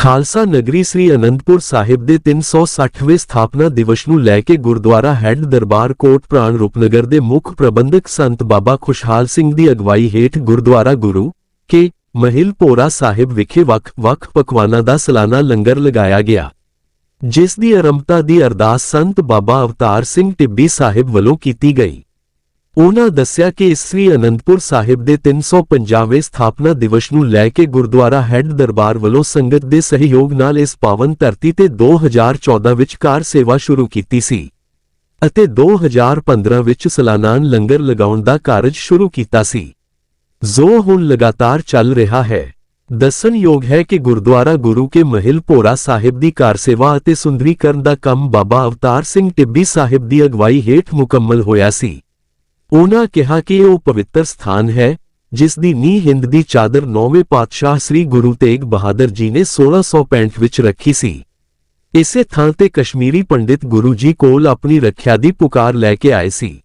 ਖਾਲਸਾ ਨਗਰੀ ਸ੍ਰੀ ਅਨੰਦਪੁਰ ਸਾਹਿਬ ਦੇ 360ਵੇਂ ਸਥਾਪਨਾ ਦਿਵਸ ਨੂੰ ਲੈ ਕੇ ਗੁਰਦੁਆਰਾ ਹੈੱਡ ਦਰਬਾਰ ਕੋਟ ਪ੍ਰਾਣ ਰੂਪਨਗਰ ਦੇ ਮੁੱਖ ਪ੍ਰਬੰਧਕ ਸੰਤ ਬਾਬਾ ਖੁਸ਼ਹਾਲ ਸਿੰਘ ਦੀ ਅਗਵਾਈ ਹੇਠ ਗੁਰਦੁਆਰਾ ਗੁਰੂ ਕੇ ਮਹਿਲ ਪੋਰਾ ਸਾਹਿਬ ਵਿਖੇ ਵੱਖ-ਵੱਖ ਪਕਵਾਨਾਂ ਦਾ ਸਲਾਨਾ ਲੰਗਰ ਲਗਾਇਆ ਗਿਆ, ਜਿਸ ਦੀ ਆਰੰਭਤਾ ਦੀ ਅਰਦਾਸ ਸੰਤ ਬਾਬਾ ਅਵਤਾਰ ਸਿੰਘ ਟਿੱਬੀ ਸਾਹਿਬ ਵੱਲੋਂ ਕੀਤੀ ਗਈ। ਉਨ੍ਹਾਂ ਦੱਸਿਆ ਕਿ ਇਸ ਸ੍ਰੀ ਅਨੰਦਪੁਰ ਸਾਹਿਬ ਦੇ 350ਵੇਂ ਸਥਾਪਨਾ ਦਿਵਸ ਨੂੰ ਲੈ ਕੇ ਗੁਰਦੁਆਰਾ ਹੈੱਡ ਦਰਬਾਰ ਵੱਲੋਂ ਸੰਗਤ ਦੇ ਸਹਿਯੋਗ ਨਾਲ ਇਸ ਪਾਵਨ ਧਰਤੀ ਤੇ 2014 ਵਿੱਚ ਕਾਰ ਸੇਵਾ ਸ਼ੁਰੂ ਕੀਤੀ ਸੀ ਅਤੇ 2015 ਵਿੱਚ ਸਾਲਾਨਾ ਲੰਗਰ ਲਗਾਉਣ ਦਾ ਕਾਰਜ ਸ਼ੁਰੂ ਕੀਤਾ ਸੀ। ਜੋ ਹੁਣ ਲਗਾਤਾਰ ਚੱਲ ਰਿਹਾ ਹੈ। ਦੱਸਣਯੋਗ ਹੈ ਕਿ ਗੁਰਦੁਆਰਾ ਗੁਰੂ ਕੇ ਮਹਿਲ ਭੋਰਾ ਸਾਹਿਬ ਦੀ ਕਾਰ ਸੇਵਾ ਅਤੇ ਸੁੰਦਰੀਕਰਨ ਦਾ ਕੰਮ ਬਾਬਾ ਅਵਤਾਰ ਸਿੰਘ ਟਿੱਬੀ ਸਾਹਿਬ ਦੀ ਅਗਵਾਈ ਹੇਠ ਮੁਕੰਮਲ ਹੋਇਆ ਸੀ। ਉਨ੍ਹਾਂ ਕਿਹਾ ਕਿ ਇਹ ਉਹ ਪਵਿੱਤਰ ਸਥਾਨ ਹੈ, ਜਿਸ ਦੀ ਨੀਂਹ ਹਿੰਦ ਦੀ ਚਾਦਰ ਨੌਵੇਂ ਪਾਤਸ਼ਾਹ ਸ੍ਰੀ ਗੁਰੂ ਤੇਗ ਬਹਾਦਰ ਜੀ ਨੇ 1665 ਵਿੱਚ ਰੱਖੀ ਸੀ। ਇਸੇ ਥਾਂ ਤੇ ਕਸ਼ਮੀਰੀ ਪੰਡਿਤ ਗੁਰੂ ਜੀ ਕੋਲ ਆਪਣੀ ਰੱਖਿਆ ਦੀ ਪੁਕਾਰ ਲੈ ਕੇ ਆਏ ਸੀ।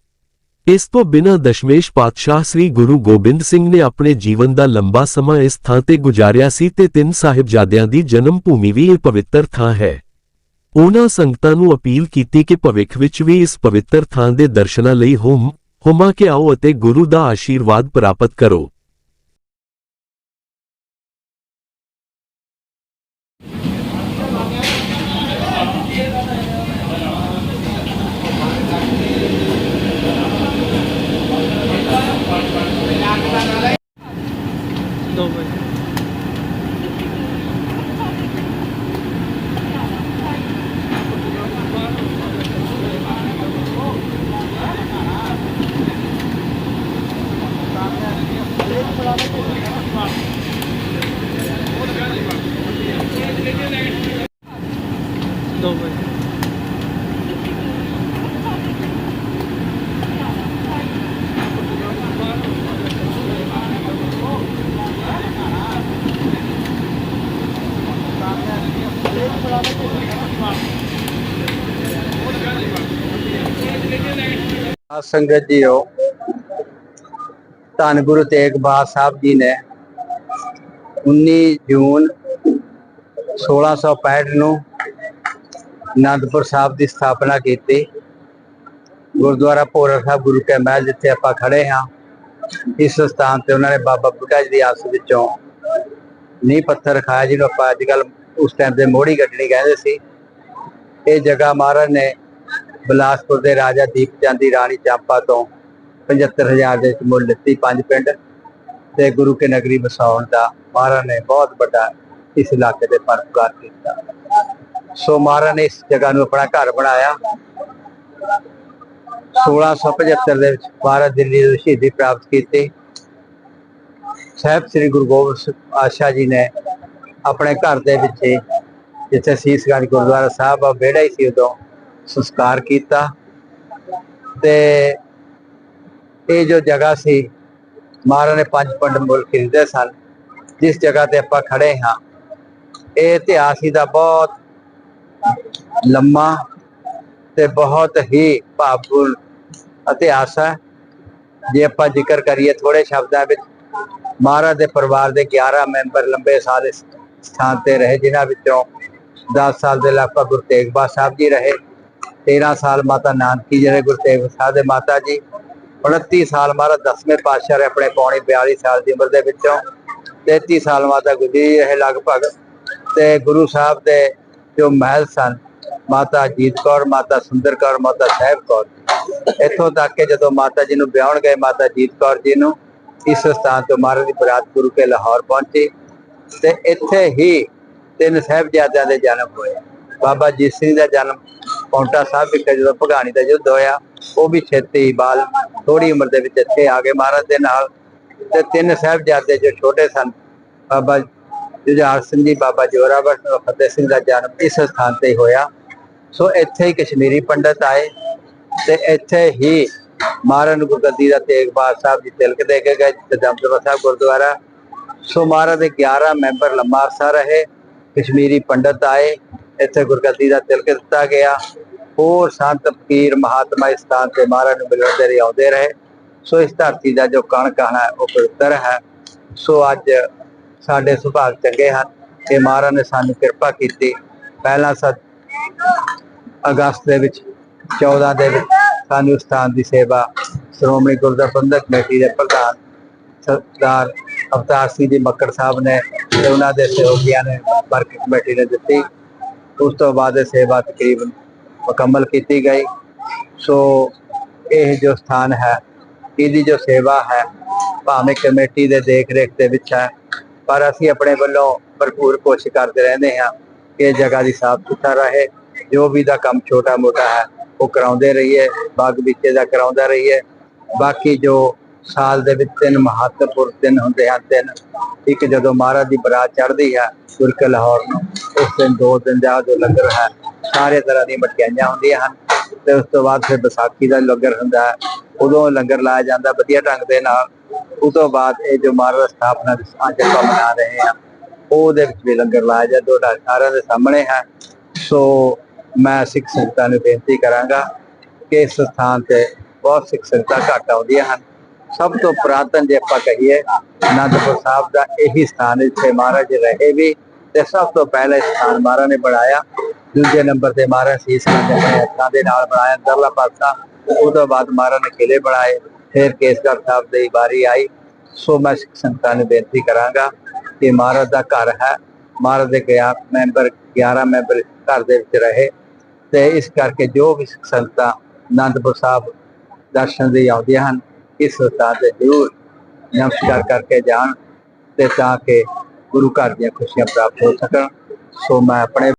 ਇਸ ਤੋਂ ਬਿਨਾਂ ਦਸ਼ਮੇਸ਼ ਪਾਤਸ਼ਾਹ ਸ੍ਰੀ ਗੁਰੂ ਗੋਬਿੰਦ ਸਿੰਘ ਨੇ ਆਪਣੇ ਜੀਵਨ ਦਾ ਲੰਬਾ ਸਮਾਂ ਇਸ ਥਾਂ ਤੇ ਗੁਜ਼ਾਰਿਆ ਸੀ ਤੇ ਤਿੰਨ ਸਾਹਿਬਜ਼ਾਦਿਆਂ ਦੀ ਜਨਮ ਭੂਮੀ ਵੀ ਇਹ ਪਵਿੱਤਰ ਥਾਂ ਹੈ। ਉਹਨਾਂ ਸੰਗਤਾਂ ਨੂੰ ਅਪੀਲ ਕੀਤੀ ਕਿ ਭਵਿੱਖ ਵਿੱਚ ਵੀ ਇਸ ਪਵਿੱਤਰ ਥਾਂ ਦੇ ਦਰਸ਼ਨਾਂ ਲਈ ਹੋਮ ਹੁਮਾ ਕੇ ਆਓ ਅਤੇ ਗੁਰੂ ਦਾ ਆਸ਼ੀਰਵਾਦ ਪ੍ਰਾਪਤ ਕਰੋ ਦੋ Sanggadio ਧੰਨ ਗੁਰੂ ਤੇਗ ਬਹਾਦਰ ਸਾਹਿਬ ਜੀ ਨੇ 19 ਜੂਨ 1665 ਨੂੰ ਅਨੰਦਪੁਰ ਸਾਹਿਬ ਦੀ ਸਥਾਪਨਾ ਕੀਤੀ। ਗੁਰਦੁਆਰਾ ਭੋਰਾ ਸਾਹਿਬ ਗੁਰੂ ਕੇ ਮਹਿਲ ਜਿੱਥੇ ਆਪਾਂ ਖੜੇ ਹਾਂ, ਇਸ ਸਥਾਨ ਤੇ ਉਹਨਾਂ ਨੇ ਬਾਬਾ ਬੁੱਢਾ ਜੀ ਦੀ ਆਸ ਵਿੱਚੋਂ ਨੀਂਹ ਪੱਥਰ ਖਾਇਆ ਜਿਹਨੂੰ ਆਪਾਂ ਅੱਜ ਕੱਲ ਉਸ ਟਾਈਮ ਦੇ ਮੋੜੀ ਗੱਡਣੀ ਕਹਿੰਦੇ ਸੀ। ਇਹ ਜਗ੍ਹਾ ਮਹਾਰਾਜ ਨੇ ਬਿਲਾਸਪੁਰ ਦੇ ਰਾਜਾ ਦੀਪ ਚੰਦ ਦੀ ਰਾਣੀ ਚਾਂਪਾ ਤੋਂ 75000 ਦੇ ਵਿੱਚ ਮੁੱਲ ਲਿੱਤੀ ਪੰਜ ਪਿੰਡ ਤੇ ਗੁਰੂ ਕੇ ਨਗਰੀ ਵਸਾਉਣ ਦਾ ਮਹਾਰਾਜ ਨੇ ਬਹੁਤ ਵੱਡਾ ਇਸ ਇਲਾਕੇ ਦੇ ਪਰਪਕਾਰ ਕੀਤਾ। ਸੋ ਮਹਾਰਾਜ ਨੇ ਇਸ ਜਗ੍ਹਾ ਨੂੰ ਆਪਣਾ ਘਰ ਬਣਾਇਆ। 1675 ਦੇ ਵਿੱਚ ਮਹਾਰਾਜ ਦਿੱਲੀ ਤੋਂ ਸ਼ਹੀਦੀ ਪ੍ਰਾਪਤ ਕੀਤੀ। ਸਾਹਿਬ ਸ੍ਰੀ ਗੁਰੂ ਗੋਬਿੰਦ ਸਿੰਘ ਪਾਤਸ਼ਾਹ ਜੀ ਨੇ ਆਪਣੇ ਘਰ ਦੇ ਵਿੱਚ ਜਿੱਥੇ ਸੀਸਗੰਜ ਗੁਰਦੁਆਰਾ ਸਾਹਿਬ ਆ, ਵਿਹੜਾ ਹੀ ਸੀ ਉਦੋਂ ਸੰਸਕਾਰ ਕੀਤਾ। ਤੇ ਇਹ ਜੋ ਜਗ੍ਹਾ ਸੀ, ਮਹਾਰਾਜ ਨੇ ਪੰਜ ਪੰਡ ਮੁੱਲ ਖਰੀਦੇ ਸਨ, ਜਿਸ ਜਗ੍ਹਾ ਤੇ ਆਪਾਂ ਖੜੇ ਹਾਂ। ਇਹ ਇਤਿਹਾਸ ਹੀ ਦਾ ਬਹੁਤ ਲੰਮਾ ਤੇ ਬਹੁਤ ਹੀ ਭਾਵਪੂਰਨ ਇਤਿਹਾਸ ਹੈ। ਜੇ ਆਪਾਂ ਜ਼ਿਕਰ ਕਰੀਏ ਥੋੜੇ ਸ਼ਬਦਾਂ ਵਿੱਚ, ਮਹਾਰਾਜ ਦੇ ਪਰਿਵਾਰ ਦੇ 11 ਮੈਂਬਰ ਲੰਬੇ ਸਾਲ ਇਸ ਸਥਾਨ ਤੇ ਰਹੇ, ਜਿਨ੍ਹਾਂ ਵਿੱਚੋਂ 10 ਸਾਲ ਦੇ ਲਗਭਗ ਗੁਰੂ ਤੇਗ ਬਹਾਦਰ ਸਾਹਿਬ ਜੀ ਰਹੇ 13 ਸਾਲ ਮਾਤਾ ਨਾਨਕੀ, ਜਿਹੜੇ ਗੁਰੂ ਤੇਗ ਸਾਹਿਬ ਦੇ ਮਾਤਾ ਜੀ 29 ਸਾਲ ਮਹਾਰਾਜ ਦਸਵੇਂ ਪਾਤਸ਼ਾਹ ਰਹੇ ਆਪਣੇ ਪੌਣੀ 42 ਸਾਲ ਦੀ ਉਮਰ ਦੇ ਵਿੱਚੋਂ 33 ਸਾਲ ਮਾਤਾ ਗੁਜਰੀ ਰਹੇ ਲਗਭਗ ਤੇ ਗੁਰੂ ਸਾਹਿਬ ਦੇ ਜੋ ਮਹਿਲ ਸਨ, ਮਾਤਾ ਅਜੀਤ ਕੌਰ, ਮਾਤਾ ਸੁੰਦਰ ਕੌਰ, ਮਾਤਾ ਸਾਹਿਬ ਕੌਰ, ਇੱਥੋਂ ਤੱਕ ਕਿ ਜਦੋਂ ਮਾਤਾ ਜੀ ਨੂੰ ਵਿਆਹਣ ਗਏ, ਮਾਤਾ ਜੀਤ ਕੌਰ ਜੀ ਨੂੰ ਇਸ ਸਥਾਨ ਤੋਂ ਮਹਾਰਾਜ ਦੀ ਬਰਾਤ ਗੁਰੂ ਕੇ ਲਾਹੌਰ ਪਹੁੰਚੀ ਤੇ ਇੱਥੇ ਹੀ ਤਿੰਨ ਸਾਹਿਬਜ਼ਾਦਿਆਂ ਦੇ ਜਨਮ ਹੋਏ। ਬਾਬਾ ਜੀਤ ਸਿੰਘ ਦਾ ਜਨਮ ਪੌਂਟਾ ਸਾਹਿਬ ਵਿਖੇ ਜਦੋਂ ਭਗਾਣੀ ਦਾ ਯੁੱਧ ਹੋਇਆ ਉਹ ਵੀ ਛੇਤੀ ਬਾਲ ਥੋੜੀ ਉਮਰ ਦੇ ਵਿੱਚ ਇੱਥੇ ਆ ਗਏ। ਮਹਾਰਾਜ ਦੇ ਨਾਲ ਤੇ ਤਿੰਨ ਸਾਹਿਬਜ਼ਾਦੇ ਜੋ ਛੋਟੇ ਸਨ, ਬਾਬਾ ਜੁਝਾਰ ਸਿੰਘ ਜੀ, ਬਾਬਾ ਜੋਰਾਵਰ ਫਤਿਹ ਸਿੰਘ ਦਾ ਜਨਮ ਇਸ ਸਥਾਨ ਤੇ ਹੋਇਆ। ਸੋ ਇੱਥੇ ਹੀ ਕਸ਼ਮੀਰੀ ਪੰਡਤ ਆਏ ਤੇ ਇੱਥੇ ਹੀ ਮਹਾਰਾਜ ਨੂੰ ਗੁਰਗੱਦੀ ਦਾ ਤੇਗ ਬਹਾਦਰ ਸਾਹਿਬ ਜੀ ਤਿਲਕ ਦੇ ਕੇ ਗਏ ਤੇ ਦਮਦਮਾ ਸਾਹਿਬ ਗੁਰਦੁਆਰਾ। ਸੋ ਮਹਾਰਾਜ ਦੇ 11 ਮੈਂਬਰ ਲੰਮਾ ਅਰਸਾ ਰਹੇ, ਕਸ਼ਮੀਰੀ ਪੰਡਤ ਆਏ, ਇੱਥੇ ਗੁਰਗੱਦੀ ਦਾ ਤਿਲਕ ਦਿੱਤਾ ਗਿਆ। ਹੋਰ ਸੰਤ ਪੀਰ ਮਹਾਤਮਾ ਇਸ ਸਥਾਨ ਤੇ ਮਹਾਰਾਜ ਨੂੰ ਮਿਲਦੇ ਰਹੇ ਆਉਂਦੇ ਰਹੇ। ਸੋ ਇਸ ਧਰਤੀ ਦਾ ਜੋ ਕਣ ਹੈ ਉਹ ਪਵਿੱਤਰ ਹੈ। ਸੋ ਅੱਜ ਸਾਡੇ ਸੁਭਾਗ ਚੰਗੇ ਹਨ ਕਿ ਮਹਾਰਾਜ ਨੇ ਸਾਨੂੰ ਕਿਰਪਾ ਕੀਤੀ। ਪਹਿਲਾ ਸਤ ਅਗਸਤ ਦੇ ਵਿੱਚ 14 ਦੇ ਵਿੱਚ ਸਾਨੂੰ ਸਥਾਨ ਦੀ ਸੇਵਾ ਸ਼੍ਰੋਮਣੀ ਗੁਰਦੁਆਰਾ ਪ੍ਰਬੰਧਕ ਕਮੇਟੀ ਦੇ ਪ੍ਰਧਾਨ ਸਰਦਾਰ ਅਵਤਾਰ ਸਿੰਘ ਜੀ ਮੱਕੜ ਸਾਹਿਬ ਨੇ ਤੇ ਉਹਨਾਂ ਦੇ ਸਹਿਯੋਗੀਆਂ ਨੇ ਵਰਕ ਕਮੇਟੀ ਨੇ ਦਿੱਤੀ। ਉਸ ਤੋਂ ਬਾਅਦ ਇਹ ਸੇਵਾ ਤਕਰੀਬਨ ਮੁਕੰਮਲ ਕੀਤੀ ਗਈ। ਸੋ ਇਹ ਜੋ ਸਥਾਨ ਹੈ, ਇਹਦੀ ਜੋ ਸੇਵਾ ਹੈ, ਭਾਵੇਂ ਕਮੇਟੀ ਦੇ ਦੇਖ ਰੇਖ ਦੇ ਵਿੱਚ ਹੈ, ਪਰ ਅਸੀਂ ਆਪਣੇ ਵੱਲੋਂ ਭਰਪੂਰ ਕੋਸ਼ਿਸ਼ ਕਰਦੇ ਰਹਿੰਦੇ ਹਾਂ ਕਿ ਇਹ ਜਗ੍ਹਾ ਦੀ ਸਾਫ਼ ਸੁਥਰਾ ਰਹੇ। ਜੋ ਵੀ ਦਾ ਕੰਮ ਛੋਟਾ ਮੋਟਾ ਹੈ, ਉਹ ਕਰਾਉਂਦੇ ਰਹੀਏ, ਬਾਗ ਵਿਚੇ ਦਾ ਕਰਾਉਂਦਾ ਰਹੀਏ। ਬਾਕੀ ਜੋ ਸਾਲ ਦੇ ਵਿੱਚ ਤਿੰਨ ਮਹੱਤਵਪੂਰਨ ਦਿਨ ਹੁੰਦੇ ਹਨ, ਤਿੰਨ। ਇੱਕ ਜਦੋਂ ਮਹਾਰਾਜ ਦੀ ਬਰਾਤ ਚੜ੍ਹਦੀ ਹੈ ਤੁਰਕ ਲਾਹੌਰ ਨੂੰ, ਉਸ ਦਿਨ ਦੋ ਦਿਨ ਦਾ ਜੋ ਲੰਗਰ ਹੈ ਸਾਰੇ ਤਰ੍ਹਾਂ ਦੀਆਂ ਮਠਿਆਈਆਂ ਹੁੰਦੀਆਂ ਹਨ ਤੇ ਉਸ ਤੋਂ ਬਾਅਦ ਫਿਰ ਵਿਸਾਖੀ ਦਾ ਲੰਗਰ ਹੁੰਦਾ ਹੈ। ਉਦੋਂ ਲੰਗਰ ਲਾਇਆ ਜਾਂਦਾ ਵਧੀਆ ਢੰਗ ਦੇ ਨਾਲ। ਉਸ ਤੋਂ ਬਾਅਦ ਇਹ ਜੋ ਮਹਾਰਾਜ ਸਥਾਪਨਾ ਅੱਜ ਆਪਾਂ ਮਨਾ ਰਹੇ ਹਾਂ, ਉਹਦੇ ਵਿੱਚ ਵੀ ਲੰਗਰ ਲਾਇਆ ਜਾਂਦਾ। ਤੁਹਾਡਾ ਸਾਰਿਆਂ ਦੇ ਸਾਹਮਣੇ ਹੈ। ਸੋ ਮੈਂ ਸਿੱਖ ਸੰਗਤਾਂ ਨੂੰ ਬੇਨਤੀ ਕਰਾਂਗਾ ਕਿ ਇਸ ਸਥਾਨ ਤੇ ਬਹੁਤ ਸਿੱਖ ਸੰਗਤਾਂ ਘੱਟ ਆਉਂਦੀਆਂ ਹਨ। ਸਭ ਤੋਂ ਪੁਰਾਤਨ ਜੇ ਆਪਾਂ ਕਹੀਏ, ਅਨੰਦਪੁਰ ਸਾਹਿਬ ਦਾ ਇਹੀ ਸਥਾਨ ਜਿੱਥੇ ਮਹਾਰਾਜ ਰਹੇ ਵੀ ਤੇ ਸਭ ਤੋਂ ਪਹਿਲੇ ਸਥਾਨ ਮਹਾਰਾਜ ਨੇ ਬਣਾਇਆ। ਦੂਜੇ ਨੰਬਰ ਤੇ ਮਹਾਰਾਜ ਸੀਸ ਕੰਧ ਹੱਥਾਂ ਦੇ ਨਾਲ ਬਣਾਇਆ ਦਰਲਾ ਪਾਸਾ। ਉਹ ਤੋਂ ਬਾਅਦ ਮਹਾਰਾਜ ਨੇ ਕਿਲੇ ਬਣਾਏ, ਫਿਰ ਕੇਸਗੜ੍ਹ ਸਾਹਿਬ ਦੀ ਵਾਰੀ ਆਈ। ਸੋ ਮੈਂ ਸਿੱਖ ਸੰਗਤਾਂ ਨੂੰ ਬੇਨਤੀ ਕਰਾਂਗਾ ਕਿ ਮਹਾਰਾਜ ਦਾ ਘਰ ਹੈ। ਮਹਾਰਾਜ ਦੇ ਗਿਆ, ਮੈਂਬਰ 11 ਮੈਂਬਰ ਘਰ ਦੇ ਵਿੱਚ ਰਹੇ। ਤੇ ਇਸ ਕਰਕੇ ਜੋ ਵੀ ਸਿੱਖ ਸੰਗਤਾਂ ਅਨੰਦਪੁਰ ਸਾਹਿਬ ਦਰਸ਼ਨ ਦੇ ਆਉਂਦੀਆਂ ਹਨ, ਇਸ ਸਥਾਨ ਤੇ ਜ਼ਰੂਰ ਨਮਸਕਾਰ ਕਰਕੇ ਜਾਣ ਤੇ ਤਾਂ ਕਿ ਗੁਰੂ ਘਰ ਦੀਆਂ ਖੁਸ਼ੀਆਂ ਪ੍ਰਾਪਤ ਹੋ ਸਕਣ। ਸੋ ਮੈਂ ਆਪਣੇ